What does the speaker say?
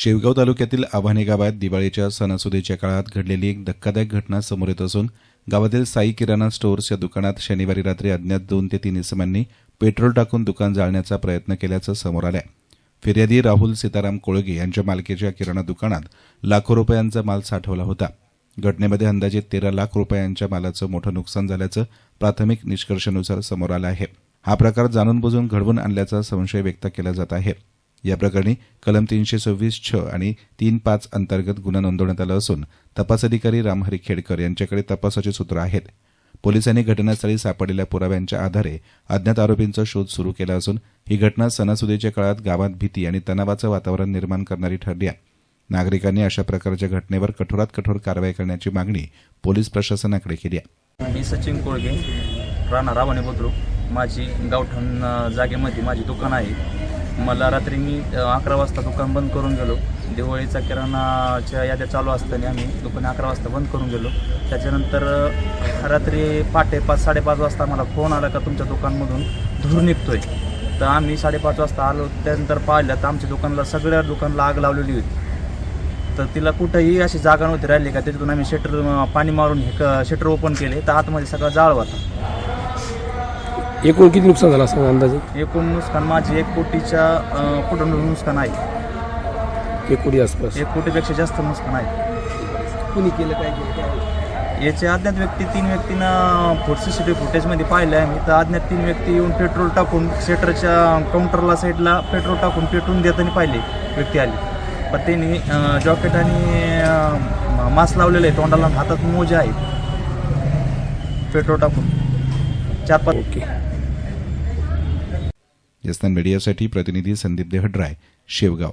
शेवगाव तालुक्यातील आव्हाने गावात दिवाळीच्या सणासुदीच्या काळात घडलेली एक धक्कादायक घटना समोर येत असून गावातील साई किराणा स्टोअर्स या दुकानात शनिवारी रात्री अज्ञात दोन ते तीन इसमांनी पेट्रोल टाकून दुकान जाळण्याचा प्रयत्न केल्याचं समोर आलंय. फिर्यादी राहुल सीताराम कोळगे यांच्या मालकीच्या किराणा दुकानात लाखो रुपयांचा माल साठवला होता. घटनेमध्ये अंदाजे तेरा लाख रुपयांच्या मालाचं मोठं नुकसान झाल्याचं प्राथमिक निष्कर्षानुसार समोर आलं आहे. हा प्रकार जाणून बुजून घडवून आणल्याचा संशय व्यक्त केला जात आहे. या प्रकरणी कलम तीनशे सव्वीस छ आणि तीन पाच अंतर्गत गुन्हा नोंदवण्यात आला असून तपास अधिकारी रामहरी खेडकर यांच्याकडे तपासाची सूत्र आहेत. पोलिसांनी घटनास्थळी सापडलेल्या पुराव्यांच्या आधारे अज्ञात आरोपींचा शोध सुरू केला असून ही घटना सणासुदीच्या काळात गावात भीती आणि तणावाचं वातावरण निर्माण करणारी ठरली आहे. नागरिकांनी अशा प्रकारच्या घटनेवर कठोरात कठोर कारवाई करण्याची मागणी पोलीस प्रशासनाकडे केली आहे. मी सचिन कोळगे राणा रावणे बुद्रुक. माझी गावठण जागेमध्ये माझी दुकान आहे. मला रात्री मी अकरा वाजता दुकान बंद करून गेलो. दिवाळीचा किराणाच्या याद्या चालू असताना आम्ही दुकान अकरा वाजता बंद करून गेलो. त्याच्यानंतर रात्री पहाटे पाच साडेपाच वाजता मला फोन आला का तुमच्या दुकानमधून धूर निघतोय. तर आम्ही साडेपाच वाजता आलो. त्यानंतर पाहिलं तर आमच्या दुकानाला सगळ्या दुकानला आग लावलेली होती. तर तिला कुठंही अशी जागा नव्हती राहिली का? त्याच्यातून आम्ही शटर पाणी मारून हे शटर ओपन केले. तर आतमध्ये सगळा जाळ होता. एकूण किती नुकसान झालं असं अंदाजे? एकूण नुकसान माझी एक कोटीच्या अं, पुढं नुकसान आहे. एक कोटी आसपास. एक कोटीपेक्षा जास्त नुकसान आहे. कुणी केलं काय केलं याचे अज्ञात व्यक्ती तीन व्यक्तींना फुट सी सी टी फुटेजमध्ये पाहिलं आहे मी तर अज्ञात तीन व्यक्ती येऊन पेट्रोल टाकून शटरच्या काउंटरला साईडला पेट्रोल टाकून पेटून देताना पाहिले. व्यक्ती आली. पण त्यांनी जॉकेट आणि मास्क लावलेलं आहे तोंडाला आणि हातात मोजे आहेत. पेट्रोल टाकून. चार पाच ओके. यस्तान मीडियासाठी प्रतिनिधी संदीप देहड्राय शेवगाव.